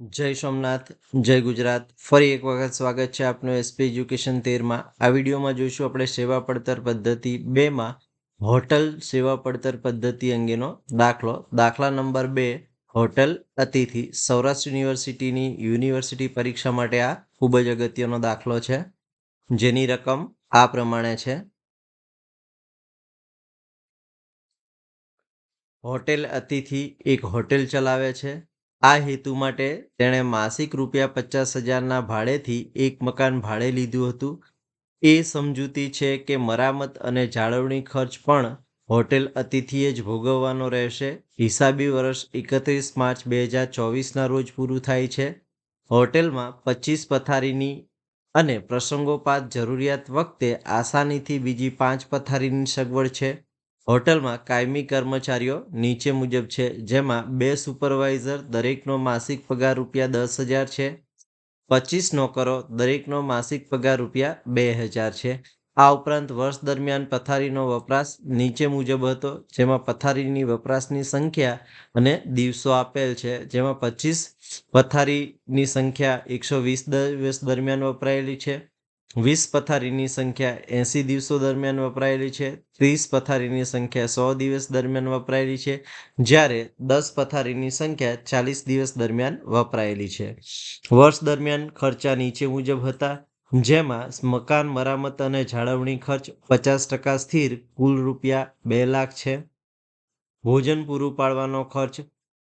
જય સોમનાથ, જય ગુજરાત. ફરી એક વખત સ્વાગત છે આપનું એસપી એજ્યુકેશન તેરમાં. આ વિડીયોમાં જોઈશું આપણે સેવા પડતર પદ્ધતિ બેમાં હોટલ સેવા પડતર પદ્ધતિ અંગેનો દાખલો. દાખલા નંબર બે, હોટલ અતિથિ. સૌરાષ્ટ્ર યુનિવર્સિટીની યુનિવર્સિટી પરીક્ષા માટે આ ખૂબ જ અગત્યનો દાખલો છે. જેની રકમ આ પ્રમાણે છે. હોટેલ અતિથિ એક હોટેલ ચલાવે છે. આ હેતુ માટે તેણે માસિક રૂપિયા પચાસ હજારના ભાડેથી એક મકાન ભાડે લીધું હતું. એ સમજૂતી છે કે મરામત અને જાળવણી ખર્ચ પણ હોટેલ અતિથિએ જ ભોગવવાનો રહેશે. હિસાબી વર્ષ એકત્રીસ માર્ચ બે હજાર ચોવીસના રોજ પૂરું થાય છે. હોટેલમાં પચીસ પથારીની અને પ્રસંગોપાત જરૂરિયાત વખતે આસાનીથી બીજી પાંચ પથારીની સગવડ છે. હોટલમાં કાયમી કર્મચારીઓ નીચે મુજબ છે, જેમાં બે સુપરવાઇઝર દરેકનો માસિક પગાર રૂપિયા દસ હજાર છે, પચીસ નોકરો દરેકનો માસિક પગાર રૂપિયા બે હજાર છે. આ ઉપરાંત વર્ષ દરમિયાન પથારીનો વપરાશ નીચે મુજબ હતો, જેમાં પથારીની વપરાશની સંખ્યા અને દિવસો આપેલ છે, જેમાં પચીસ પથારીની સંખ્યા એકસો વીસ દિવસ દરમિયાન વપરાયેલી છે. વીસ પથારીની સંખ્યા એંસી દિવસો દરમિયાન વપરાયેલી છે, ત્રીસ પથારીની સંખ્યા સો દિવસ દરમિયાન વપરાયેલી છે, જ્યારે દસ પથારીની સંખ્યા ચાલીસ દિવસ દરમિયાન વપરાયેલી છે. વર્ષ દરમિયાન ખર્ચા નીચે મુજબ હતા, જેમાં મકાન મરામત અને જાળવણી ખર્ચ પચાસ ટકા સ્થિર, કુલ રૂપિયા બે લાખ છે. ભોજન પૂરું પાડવાનો ખર્ચ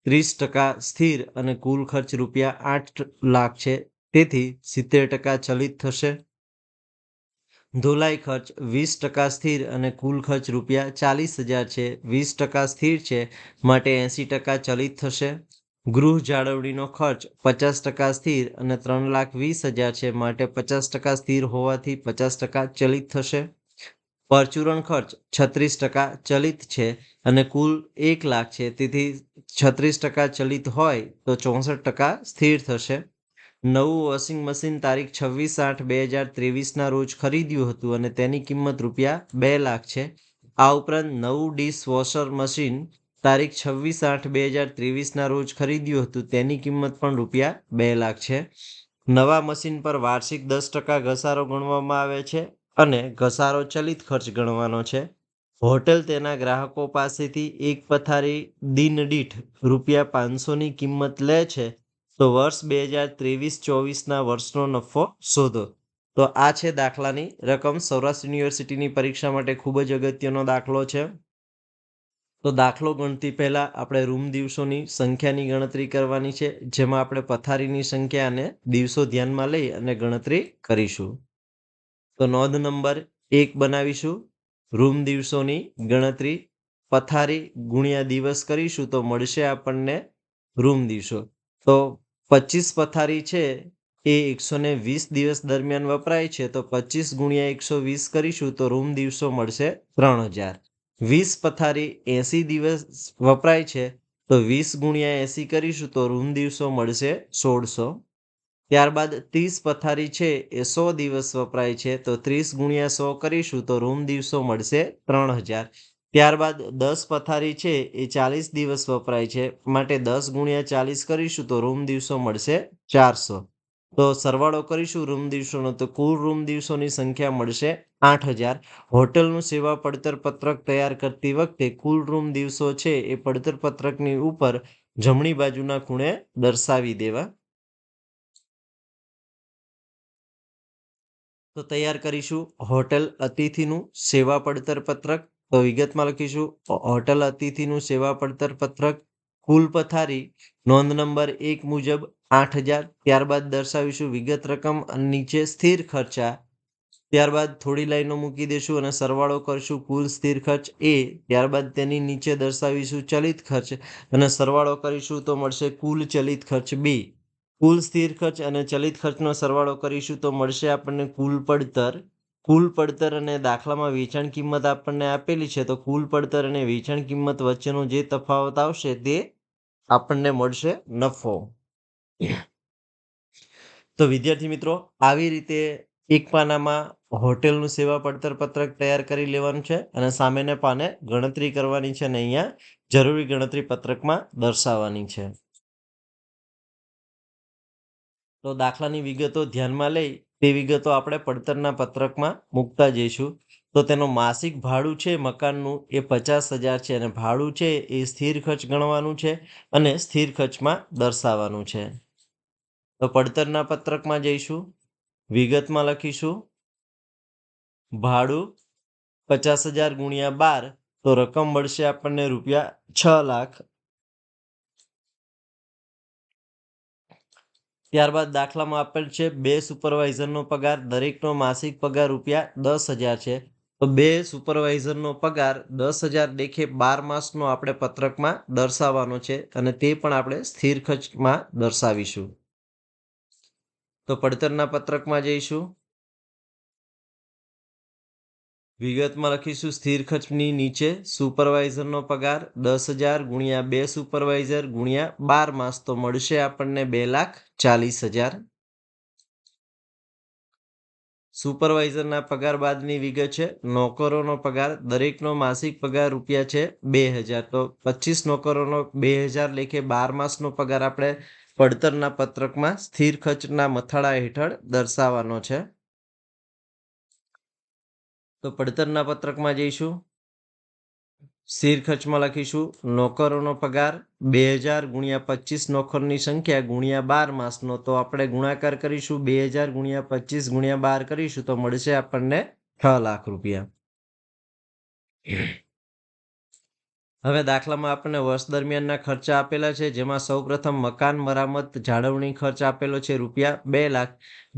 ત્રીસ ટકા સ્થિર અને કુલ ખર્ચ રૂપિયા આઠ લાખ છે, તેથી સિત્તેર ટકા ચલિત થશે. ધોલાઈ ખર્ચ વીસ ટકા સ્થિર અને કુલ ખર્ચ રૂપિયા ચાલીસ હજાર છે. વીસ ટકા સ્થિર છે માટે એંસી ટકા ચલિત થશે. ગૃહ જાળવણીનો ખર્ચ પચાસ ટકા સ્થિર અને ત્રણ લાખ વીસ હજાર છે માટે પચાસ ટકા સ્થિર હોવાથી પચાસ ટકા ચલિત થશે. પરચુરણ ખર્ચ છત્રીસ ટકા ચલિત છે અને કુલ એક લાખ છે. તેથી છત્રીસ ટકા ચલિત હોય તો ચોસઠ ટકા સ્થિર થશે. નવું વોશિંગ મશીન તારીખ છવ્વીસ આઠ બે હજાર ત્રેવીસના રોજ ખરીદ્યું હતું અને તેની કિંમત રૂપિયા બે લાખ છે. આ ઉપરાંત નવું ડિશ વોશર મશીન તારીખ છવ્વીસ આઠ બે હજાર ત્રેવીસના રોજ ખરીદ્યું હતું. તેની કિંમત પણ રૂપિયા બે લાખ છે. નવા મશીન પર વાર્ષિક દસ ટકા ઘસારો ગણવામાં આવે છે અને ઘસારો ચલિત ખર્ચ ગણવાનો છે. હોટેલ તેના ગ્રાહકો પાસેથી એક પથારી દિન દીઠ રૂપિયા પાંચસોની કિંમત લે છે. તો વર્ષ બે હજાર ત્રેવીસ ચોવીસના વર્ષનો નફો શોધો. તો આ છે દાખલાની રકમ. સૌરાષ્ટ્ર યુનિવર્સિટીની પરીક્ષા માટે ખૂબ જ અગત્યનો દાખલો છે. તો દાખલો ગણતી પહેલાં આપણે રૂમ દિવસોની સંખ્યાની ગણતરી કરવાની છે, જેમાં આપણે પથારીની સંખ્યા અને દિવસો ધ્યાનમાં લઈ અને ગણતરી કરીશું. તો નોંધ નંબર એક બનાવીશું. રૂમ દિવસોની ગણતરી, પથારી ગુણ્યા દિવસ કરીશું તો મળશે આપણને રૂમ દિવસો. તો પચીસ પથારી છે, એ એકસો ને વીસ દિવસ દરમિયાન વપરાય છે, તો પચીસ ગુણ્યા એકસો વીસ કરીશું, તો રૂમ દિવસો મળશે ત્રણ હજાર. વીસ પથારી એંસી દિવસ વપરાય છે, તો વીસ ગુણ્યા એંસી કરીશું, તો રૂમ દિવસો મળશે સોળસો. ત્યારબાદ ત્રીસ પથારી છે, એ સો દિવસ વપરાય છે, તો ત્રીસ ગુણ્યા સો કરીશું, તો રૂમ દિવસો મળશે ત્રણ હજાર. ત્યારબાદ દસ પથારી છે, એ ચાલીસ દિવસ વપરાય છે. માટે દસ ગુણ્યા ચાલીસ કરીશું તો રૂમ દિવસો મળશે ચારસો. તો સરવાળો કરીશું રૂમ દિવસોનો તો કુલ રૂમ દિવસોની સંખ્યા મળશે આઠ હજાર. હોટલનું સેવા પડતર પત્રક તૈયાર કરતી વખતે કુલ રૂમ દિવસો છે, એ પડતર પત્રકની ઉપર જમણી બાજુના ખૂણે દર્શાવી દેવા. તો તૈયાર કરીશું. હોટેલ અતિથિનું સેવા પડતર પત્રક તો વિગતમાં લખીશું. હોટલ અતિથિનું સેવા પડતર પત્રક કુલ પથારી નોંધ નંબર એક મુજબ આઠ હજાર. ત્યારબાદ દર્શાવીશું વિગત રકમ અને નીચે સ્થિર ખર્ચા. ત્યારબાદ થોડી લાઈનો મૂકી દેશું અને સરવાળો કરશું કુલ સ્થિર ખર્ચ એ. ત્યારબાદ તેની નીચે દર્શાવીશું ચલિત ખર્ચ અને સરવાળો કરીશું તો મળશે કુલ ચલિત ખર્ચ બી. કુલ સ્થિર ખર્ચ અને ચલિત ખર્ચનો સરવાળો કરીશું તો મળશે આપણને કુલ પડતર કુલ પડતર અને દાખલામાં વેચાણ કિંમત આપણને આપેલી છે, તો કુલ પડતર અને વેચાણ કિંમત વચ્ચેનો જે તફાવત આવશે તે આપણને મળશે નફો. તો વિદ્યાર્થી મિત્રો, આવી રીતે એક પાનામાં હોટેલનું સેવા પડતર પત્રક તૈયાર કરી લેવાનું છે અને સામેને પાને ગણતરી કરવાની છે અને અહીંયા જરૂરી ગણતરી પત્રકમાં દર્શાવવાની છે. તો દાખલાની વિગતો ધ્યાનમાં લઈ તે વિગતો આપણે પડતરના પત્રકમાં મૂકતા જઈશું. તો તેનું માસિક ભાડું છે, મકાનનું એ પચાસ હજાર છે અને ભાડું છે એ સ્થિર ખર્ચ ગણવાનું છે અને સ્થિર ખર્ચમાં દર્શાવવાનું છે. તો પડતરના પત્રકમાં જઈશું, વિગતમાં લખીશું. ભાડું પચાસ હજાર ગુણ્યા બાર, તો રકમ મળશે આપણને રૂપિયા છ લાખ ત્યારબાદ દાખલામાં આપેલ છે, બે સુપરવાઇઝરનો પગાર, દરેકનો માસિક પગાર રૂપિયા દસ હજાર છે. તો બે સુપરવાઇઝરનો પગાર દસ હજાર દેખે બાર માસનો આપણે પત્રકમાં દર્શાવવાનો છે અને તે પણ આપણે સ્થિર ખર્ચમાં દર્શાવીશું. તો પડતરના પત્રકમાં જઈશું. વિગતમાં લખીશું, સ્થિર ખર્ચની નીચે સુપરવાઇઝરનો પગાર દસ હજાર ગુણ્યા બે સુપરવાઇઝર ગુણ્યા બાર માસ તો મળશે આપણને બે લાખ ચાલીસ હજાર. સુપરવાઇઝરના પગાર બાદની વિગત છે, નોકરોનો પગાર દરેકનો માસિક પગાર રૂપિયા છે બે હજાર. તો પચીસ નોકરોનો બે હજાર લેખે બાર માસનો પગાર આપણે પડતરના પત્રકમાં સ્થિર ખર્ચના મથાળા હેઠળ દર્શાવવાનો છે. તો પડતરના પત્રકમાં જઈશું. સ્થિર ખર્ચમાં લખીશું, નોકરોનો પગાર બે હજાર ગુણ્યા પચીસ, નોકરની સંખ્યા ગુણ્યા બાર માસનો. તો આપણે ગુણાકાર કરીશું, બે હજાર ગુણ્યા પચીસ ગુણ્યા બાર કરીશું, તો મળશે આપણને છ લાખ રૂપિયા. હવે દાખલામાં આપણને વર્ષ દરમિયાનના ખર્ચા આપેલા છે, જેમાં સૌપ્રથમ મકાન મરામત જાળવણી ખર્ચ આપેલો છે રૂપિયા બે લાખ,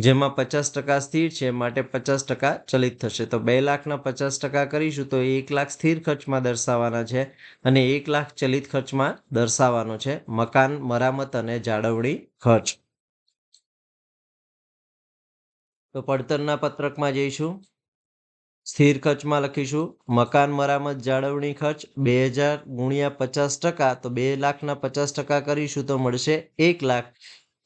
જેમાં પચાસ ટકા સ્થિર છે, માટે પચાસ ટકા ચલિત થશે. તો બે લાખના પચાસ ટકા કરીશું તો એક લાખ સ્થિર ખર્ચમાં દર્શાવવાના છે અને એક લાખ ચલિત ખર્ચમાં દર્શાવવાનો છે મકાન મરામત અને જાળવણી ખર્ચ. તો પડતરના પત્રકમાં જઈશું. સ્થિર ખર્ચમાં લખીશું. મકાન મરામત જાળવણી ખર્ચ બે હજાર ગુણ્યા પચાસ ટકા, તો બે લાખના પચાસ ટકા કરીશું તો મળશે એક લાખ.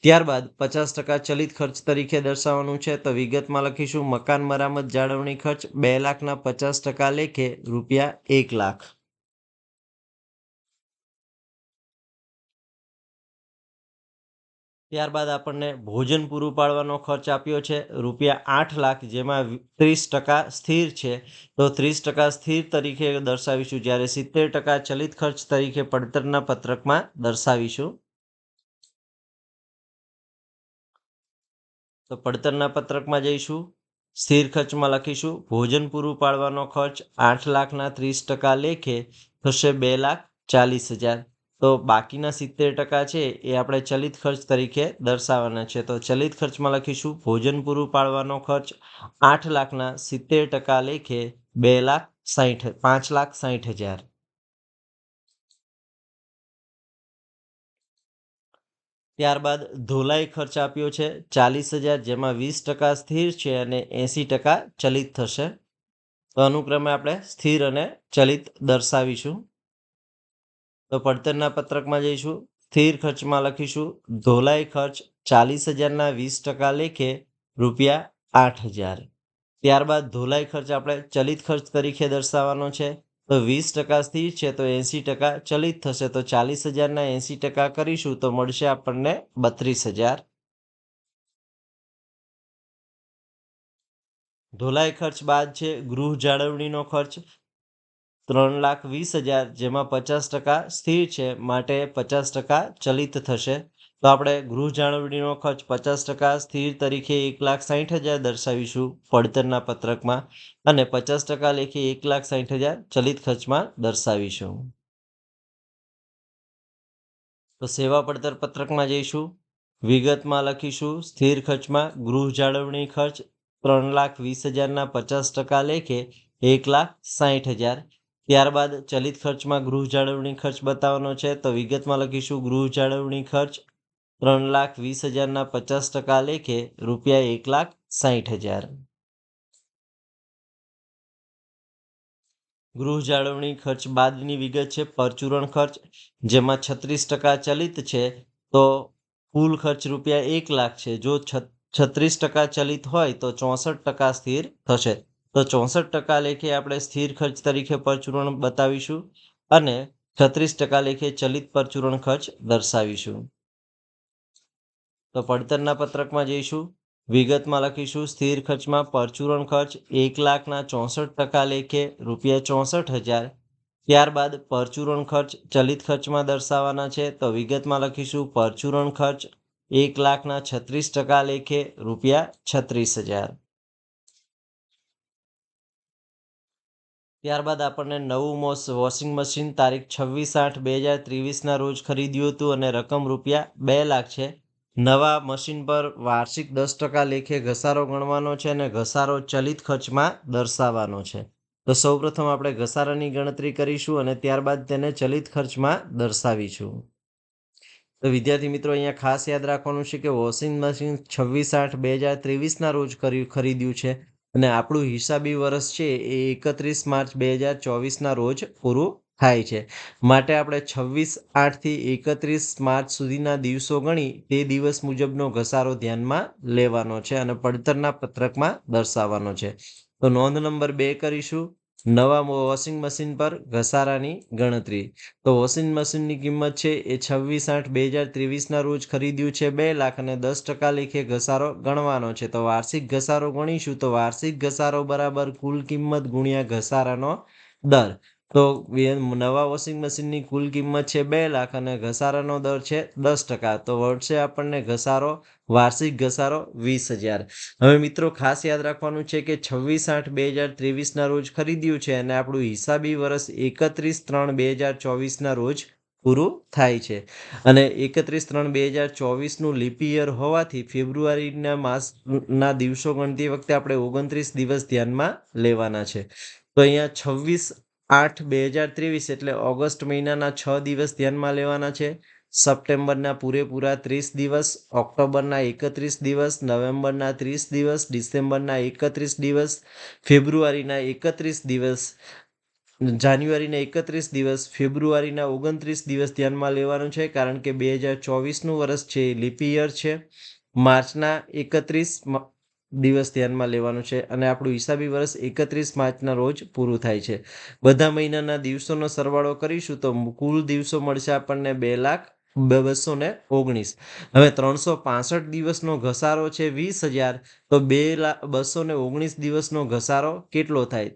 ત્યારબાદ પચાસ ટકા ચલિત ખર્ચ તરીકે દર્શાવવાનું છે, તો વિગતમાં લખીશું. મકાન મરામત જાળવણી ખર્ચ બે લાખના પચાસ ટકા લેખે રૂપિયા એક લાખ. ત્યારબાદ આપણને ભોજન પૂરું પાડવાનો ખર્ચ આપ્યો છે. રૂપિયા આઠ લાખ જેમાં ત્રીસ ટકા સ્થિર છે. તો ત્રીસ ટકા સ્થિર તરીકે દર્શાવીશું. જ્યારે સિત્તેર ટકા ચલિત ખર્ચ તરીકે પડતરના પત્રકમાં દર્શાવીશું. તો પડતરના પત્રકમાં જઈશું. સ્થિર ખર્ચમાં લખીશું. ભોજન પૂરું પાડવાનો ખર્ચ આઠ લાખના ત્રીસ ટકા લેખે થશે બે લાખ ચાલીસ હજાર. તો બાકીના સિત્તેર ટકા છે એ આપણે ચલિત ખર્ચ તરીકે દર્શાવવાના છે. તો ચલિત ખર્ચમાં લખીશું, ભોજન પૂરું પાડવાનો ખર્ચ આઠ લાખના સિત્તેર ટકા લેખે બે લાખ સાહીઠ પાંચ લાખ સાહીઠ હજાર. ત્યારબાદ ધોલાઈ ખર્ચ આપ્યો છે ચાલીસ હજાર, જેમાં વીસ ટકા સ્થિર છે અને એંસી ટકા ચલિત થશે. તો અનુક્રમે આપણે સ્થિર અને ચલિત દર્શાવીશું. તો પડતરના પત્રકમાં જઈશું. સ્થિર ખર્ચમાં લખીશું. ધોલાઈ ખર્ચ ચાલીસ હજારના વીસ ટકા લેખે રૂપિયા આઠ હજાર. ત્યારબાદ ધોલાઈ ખર્ચ આપણે ચલિત ખર્ચ તરીકે દર્શાવવાનો છે. તો વીસ ટકા સ્થિર છે તો એંસી ટકા ચલિત થશે. તો ચાલીસ હજારના એંસી ટકા કરીશું તો મળશે આપણને બત્રીસ હજાર. ધોલાઈ ખર્ચ બાદ છે ગૃહ જાળવણીનો ખર્ચ. ત્રણ લાખ વીસ હજાર, જેમાં પચાસ ટકા સ્થિર છે, માટે પચાસ ટકા ચલિત થશે. તો આપણે ગૃહ જાળવણીનો ખર્ચ પચાસ ટકા સ્થિર તરીકે એક લાખ સાહીઠ હજાર દર્શાવીશું પડતરના પત્રકમાં અને પચાસ ટકા લેખે એક લાખ સાહીઠ હજાર ચલિત ખર્ચમાં દર્શાવીશું. તો સેવા પડતર પત્રકમાં જઈશું. વિગતમાં લખીશું, સ્થિર ખર્ચમાં ગૃહ જાળવણી ખર્ચ ત્રણ લાખ વીસ હજારના પચાસ ટકા લેખે એક લાખ સાહીઠ હજાર. ત્યારબાદ ચલિત ખર્ચમાં ગૃહ જાળવણી ખર્ચ બતાવવાનો છે. તો વિગતમાં લખીશું. ગૃહ જાળવણી ખર્ચ ત્રણ લાખ વીસ હજારના પચાસ ટકા લેખે રૂપિયા એક લાખ સાહીઠ હજાર. ગૃહ જાળવણી ખર્ચ બાદની વિગત છે. પરચુરણ ખર્ચ, જેમાં છત્રીસ ટકા ચલિત છે, તો કુલ ખર્ચ રૂપિયા એક લાખ છે. જો છત્રીસ ટકા ચલિત હોય, તો ચોસઠ ટકા સ્થિર થશે. તો ચોસઠ ટકા લેખે આપણે સ્થિર ખર્ચ તરીકે પરચુરણ બતાવીશું અને છત્રીસ ટકા લેખે ચલિત પરચુરણ ખર્ચ દર્શાવીશું. તો પડતરના પત્રકમાં જઈશું. વિગતમાં લખીશું, સ્થિર ખર્ચમાં પરચુરણ ખર્ચ એક લાખના ચોસઠ ટકા લેખે રૂપિયા ચોસઠ હજાર. ત્યારબાદ પરચુરણ ખર્ચ ચલિત ખર્ચમાં દર્શાવવાના છે. તો વિગતમાં લખીશું, પરચુરણ ખર્ચ એક લાખના છત્રીસ ટકા લેખે રૂપિયા છત્રીસ હજાર. ત્યારબાદ આપણને નવું મોસ વોશિંગ મશીન તારીખ છવ્વીસ આઠ બે હજાર ત્રેવીસના રોજ ખરીદ્યું હતું અને રકમ રૂપિયા બે લાખ છે. નવા મશીન પર વાર્ષિક દસ ટકા લેખે ઘસારો ગણવાનો છે અને ઘસારો ચલિત ખર્ચમાં દર્શાવવાનો છે. તો સૌપ્રથમ આપણે ઘસારાની ગણતરી કરીશું અને ત્યારબાદ તેને ચલિત ખર્ચમાં દર્શાવીશું. તો વિદ્યાર્થી મિત્રો, અહીંયા ખાસ યાદ રાખવાનું છે કે વોશિંગ મશીન છવ્વીસ આઠ બે હજાર ત્રેવીસના રોજ કર્યું ખરીદ્યું છે. અને આપણું હિસાબી વર્ષ છે એ એકત્રીસ માર્ચ બે હજાર ચોવીસના રોજ પૂરું થાય છે. માટે આપણે છવ્વીસ આઠથી એકત્રીસ માર્ચ સુધીના દિવસો ગણી તે દિવસ મુજબનો ઘસારો ધ્યાનમાં લેવાનો છે અને પડતરના પત્રકમાં દર્શાવવાનો છે. તો નોંધ નંબર બે કરીશું. નવા વોશિંગ મશીન પર ઘસારાની ગણતરી. તો વોશિંગ મશીનની કિંમત છે એ છવ્વીસ આઠ બે હજાર ત્રેવીસના રોજ ખરીદ્યું છે બે લાખ અને દસ ટકા લેખે ઘસારો ગણવાનો છે. તો વાર્ષિક ઘસારો ગણીશું તો વાર્ષિક ઘસારો બરાબર કુલ કિંમત ગુણ્યા ઘસારાનો દર. તો નવા વોશિંગ મશીનની કુલ કિંમત છે બે લાખ અને ઘસારાનો દર છે દસ ટકા. તો વર્ષે આપણને ઘસારો, વાર્ષિક ઘસારો વીસ હજાર. હવે મિત્રો, ખાસ યાદ રાખવાનું છે કે છવ્વીસ આઠ બે હજાર ત્રેવીસના રોજ ખરીદ્યું છે અને આપણું હિસાબી વર્ષ એકત્રીસ ત્રણ બે હજાર ચોવીસના રોજ પૂરું થાય છે. અને એકત્રીસ ત્રણ બે હજાર ચોવીસનું લીપ યર હોવાથી ફેબ્રુઆરીના માસના દિવસો ગણતી વખતે આપણે ઓગણત્રીસ દિવસ ધ્યાનમાં લેવાના છે. તો અહીંયા છવ્વીસ આઠ બે હજાર ત્રેવીસ એટલે ઓગસ્ટ મહિનાના છ દિવસ ધ્યાનમાં લેવાના છે. સપ્ટેમ્બરના પૂરેપૂરા ત્રીસ દિવસ, ઓક્ટોબરના એકત્રીસ દિવસ, નવેમ્બરના ત્રીસ દિવસ, ડિસેમ્બરના એકત્રીસ દિવસ, ફેબ્રુઆરીના એકત્રીસ દિવસ, જાન્યુઆરીના એકત્રીસ દિવસ, ફેબ્રુઆરીના ઓગણત્રીસ દિવસ ધ્યાનમાં લેવાનું છે, કારણ કે બે હજાર ચોવીસનું વર્ષ છે લિપિયર યર છે. માર્ચના એકત્રીસ દિવસ ધ્યાનમાં લેવાનું છે અને આપણું હિસાબી વર્ષ એકત્રીસ માર્ચના રોજ પૂરું થાય છે. બધા મહિનાના દિવસોનો સરવાળો કરીશું તો કુલ દિવસો મળશે આપણને બે લાખ બસો ને ઓગણીસ. હવે ત્રણસો પાસઠ દિવસનો ઘસારો છે વીસ હજાર, તો બે લાખ બસો ને ઓગણીસ દિવસનો ઘસારો કેટલો થાય?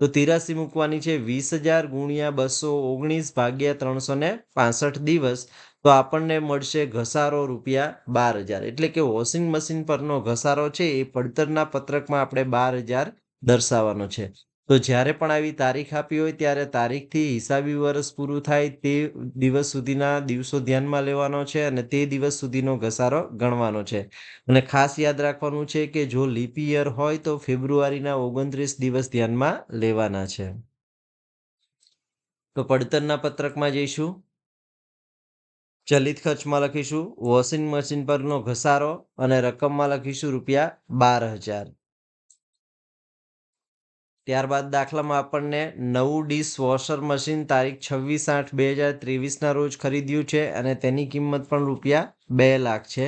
તો તિરાસી મૂકવાની છે વીસ હજાર ગુણ્યા બસો ઓગણીસ ભાગ્યા ત્રણસો ને પાસઠ દિવસ. તો આપણને મળશે ઘસારો રૂપિયા બાર હજાર. એટલે કે વોશિંગ મશીન પરનો ઘસારો છે એ પડતરના પત્રકમાં આપણે બાર હજાર દર્શાવવાનો છે. તો જ્યારે પણ આવી તારીખ આપી હોય, ત્યારે તારીખથી હિસાબી વર્ષ પૂરું થાય તે દિવસ સુધીના દિવસો ધ્યાનમાં લેવાનો છે અને તે દિવસ સુધીનો ઘસારો ગણવાનો છે. અને ખાસ યાદ રાખવાનું છે કે જો લીપ યર હોય તો ફેબ્રુઆરીના ઓગણત્રીસ દિવસ ધ્યાનમાં લેવાના છે. તો પડતરના પત્રકમાં જઈશું. ચલિત ખર્ચમાં લખીશું. વોશિંગ મશીન પરનો ઘસારો અને રકમમાં લખીશું રૂપિયા બાર હજાર. ત્યારબાદ દાખલામાં આપણને નવું ડીશ વોશર મશીન તારીખ છવ્વીસ આઠ બે હજાર ત્રેવીસના રોજ ખરીદ્યું છે અને તેની કિંમત પણ રૂપિયા બે લાખ છે.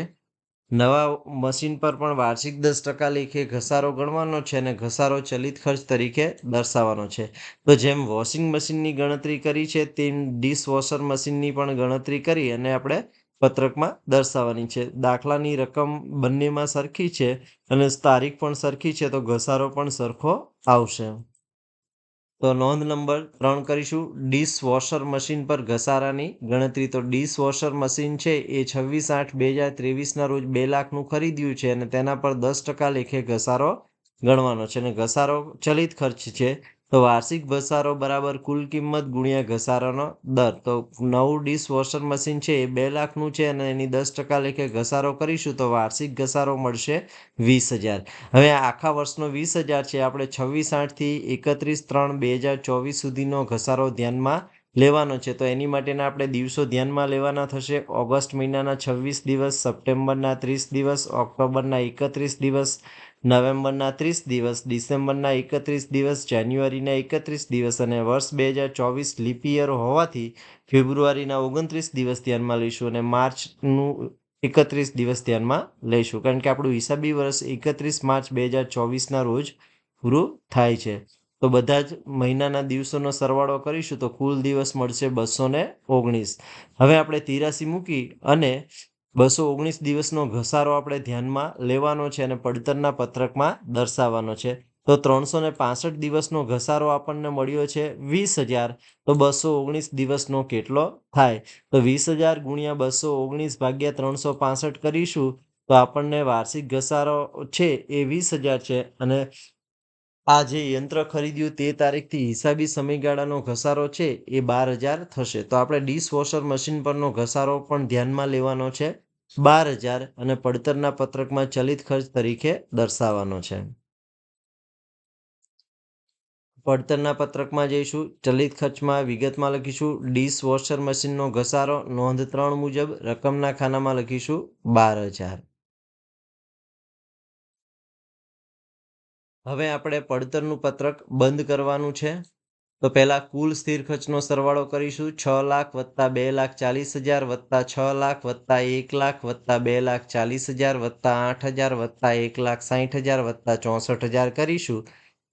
નવા મશીન પર પણ વાર્ષિક દસ ટકા લેખે ઘસારો ગણવાનો છે અને ઘસારો ચલિત ખર્ચ તરીકે દર્શાવવાનો છે. તો જેમ વોશિંગ મશીનની ગણતરી કરી છે, તેમ ડીશ વોશર મશીનની પણ ગણતરી કરી અને આપણે પત્રકમાં દર્શાવવાની છે. દાખલાની રકમ બંનેમાં સરખી છે અને તારીખ પણ સરખી છે, તો ઘસારો પણ સરખો આવશે. તો નોંધ નંબર ત્રણ કરીશું. ડીશ વોશર મશીન પર ઘસારાની ગણતરી. તો ડીશ વોશર મશીન છે એ છવ્વીસ આઠ બે હજાર ત્રેવીસના રોજ બે લાખનું ખરીદ્યું છે અને તેના પર દસ ટકા લેખે ઘસારો ગણવાનો છે. અને ઘસારો ચલિત ખર્ચ છે તો વાર્ષિક ઘસારો બરાબર કુલ કિંમત ગુણ્યા ઘસારાનો દર. તો નવું ડિશવોશર મશીન છે એ બે લાખનું છે અને એની દસ ટકા લેખે ઘસારો કરીશું તો વાર્ષિક ઘસારો મળશે વીસ હજાર. હવે આખા વર્ષનો વીસ હજાર છે, આપણે છવ્વીસ આઠથી એકત્રીસ ત્રણ બે હજાર ચોવીસ સુધીનો ઘસારો ધ્યાનમાં લેવાનો છે. તો એની માટેના આપણે દિવસો ધ્યાનમાં લેવાના થશે. ઓગસ્ટ મહિનાના છવ્વીસ દિવસ, સપ્ટેમ્બરના ત્રીસ દિવસ, ઓક્ટોબરના એકત્રીસ દિવસ નવેમ્બરના ત્રીસ દિવસ, ડિસેમ્બરના એકત્રીસ દિવસ, જાન્યુઆરીના એકત્રીસ દિવસ અને વર્ષ બે હજાર ચોવીસ લીપ યર હોવાથી ફેબ્રુઆરીના ઓગણત્રીસ દિવસ ધ્યાનમાં લઈશું અને માર્ચનું એકત્રીસ દિવસ ધ્યાનમાં લઈશું. કારણ કે આપણું હિસાબી વર્ષ એકત્રીસ માર્ચ બે હજાર ચોવીસના રોજ પૂરું થાય છે. તો બધા જ મહિનાના દિવસોનો સરવાળો કરીશું તો કુલ દિવસ મળશે બસો ને ઓગણીસ. હવે આપણે તિરાસી મૂકી અને બસો ઓગણીસ દિવસનો ઘસારો આપણે ધ્યાનમાં લેવાનો છે અને પડતરના પત્રકમાં દર્શાવવાનો છે. તો ત્રણસો ને પાસઠ દિવસનો ઘસારો આપણને મળ્યો છે વીસ હજાર. તો બસો ઓગણીસ દિવસનો કેટલો થાય? તો વીસ હજાર ગુણ્યા બસો ઓગણીસ ભાગ્યા ત્રણસો પાસઠ કરીશું. તો આપણને વાર્ષિક ઘસારો છે એ વીસ હજાર છે અને આ જે યંત્ર ખરીદ્યું તે તારીખથી હિસાબી સમયગાળાનો ઘસારો છે, એ બાર હજાર થશે. તો આપણે ડિશવોશર મશીન પરનો ઘસારો પણ ધ્યાનમાં લેવાનો છે. બાર હજાર અને પડતરના પત્રકમાં ચલિત ખર્ચ તરીકે દર્શાવવાનો છે. પડતરના પત્રકમાં જઈશું, ચલિત ખર્ચમાં વિગતમાં લખીશું ડિશવોશર મશીનનો ઘસારો નોંધ ત્રણ મુજબ, રકમના ખાનામાં લખીશું બાર હજાર. હવે આપણે પડતરનું પત્રક બંધ કરવાનું છે. તો પહેલાં કુલ સ્થિર ખર્ચનો સરવાળો કરીશું. છ લાખ વત્તા બે લાખ ચાલીસ હજાર વત્તા છ લાખ વત્તા એક લાખ વત્તા બે લાખ ચાલીસ હજાર વત્તા આઠ હજાર વત્તા એક લાખ સાહીઠ હજાર વત્તા ચોસઠ હજાર કરીશું.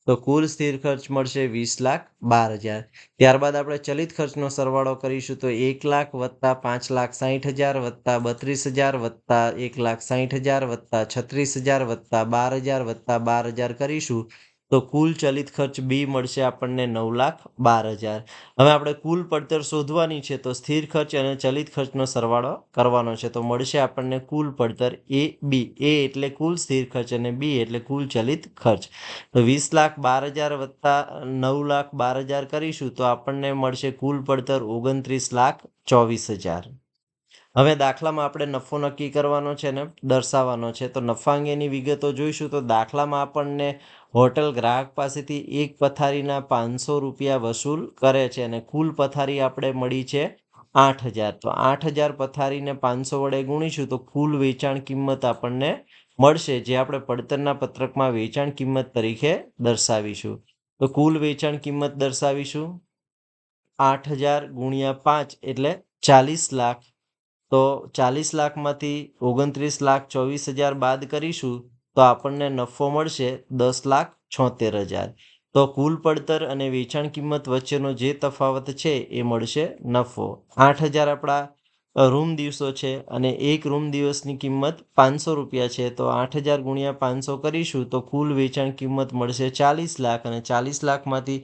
તો કુલ સ્થિર ખર્ચ મળશે વીસ લાખ બાર હજાર. ત્યારબાદ આપણે ચલિત ખર્ચનો સરવાળો કરીશું તો એક લાખ વત્તા પાંચ લાખ સાહીઠ હજાર વત્તા બત્રીસ હજાર વત્તા એક લાખ સાહીઠ હજાર વત્તા છત્રીસ હજાર વત્તા બાર હજાર વત્તા બાર હજાર કરીશું. તો કુલ ચલિત ખર્ચ બી મળશે આપણને નવ લાખ બાર હજાર. હવે આપણે કુલ પડતર શોધવાની છે તો સ્થિર ખર્ચ અને ચલિત ખર્ચનો સરવાળો કરવાનો છે. તો મળશે આપણને કુલ પડતર એ બી. એ એટલે કુલ સ્થિર ખર્ચ અને બી એટલે કુલ ચલિત ખર્ચ. તો વીસ લાખ બાર હજાર વત્તા નવ લાખ બાર હજાર કરીશું તો આપણને મળશે કુલ પડતર ઓગણત્રીસ લાખ ચોવીસ હજાર. હવે દાખલામાં આપણે નફો નક્કી કરવાનો છે ને, દર્શાવવાનો છે. તો નફા અંગેની વિગતો જોઈશું તો દાખલામાં આપણને હોટલ ગ્રાહક પાસેથી એક પથારીના પાંચસો રૂપિયા વસૂલ કરે છે અને કુલ પથારી આપણે મળી છે આઠ હજાર. તો આઠ હજાર પથારીને પાંચસો વડે ગુણીશું તો કુલ વેચાણ કિંમત આપણને મળશે, જે આપણે પડતરના પત્રકમાં વેચાણ કિંમત તરીકે દર્શાવીશું. તો કુલ વેચાણ કિંમત દર્શાવીશું આઠ હજાર ગુણ્યા પાંચ એટલે ચાલીસ લાખ. તો ચાલીસ લાખમાંથી ઓગણત્રીસ લાખ ચોવીસ હજાર બાદ કરીશું તો આપણને નફો મળશે દસ લાખ છોતેર હજાર. તો કુલ પડતર અને વેચાણ કિંમત વચ્ચેનો જે તફાવત છે એ મળશે નફો. આઠ હજાર આપણા રૂમ દિવસો છે અને એક રૂમ દિવસની કિંમત પાંચસો રૂપિયા છે. તો આઠ હજાર ગુણ્યા પાંચસો કરીશું તો કુલ વેચાણ કિંમત મળશે ચાલીસ લાખ અને ચાલીસ લાખમાંથી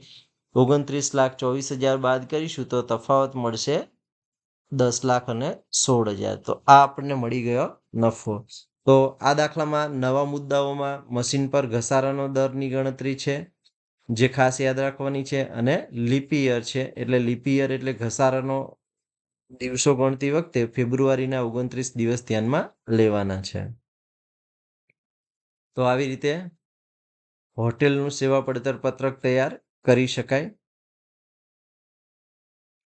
ઓગણત્રીસ લાખ ચોવીસ હજાર બાદ કરીશું તો તફાવત મળશે દસ લાખ અને સોળ હજાર. તો આ આપણને મળી ગયો નફો. તો આ દાખલામાં નવા મુદ્દાઓમાં મશીન પર ઘસારાનો દરની ગણતરી છે, જે ખાસ યાદ રાખવાની છે, અને લિપિયર છે. એટલે લિપિયર એટલે ઘસારાનો દિવસો ગણતી વખતે ફેબ્રુઆરીના ઓગણત્રીસ દિવસ ધ્યાનમાં લેવાના છે. તો આવી રીતે હોટેલનું સેવા પડતર પત્રક તૈયાર કરી શકાય.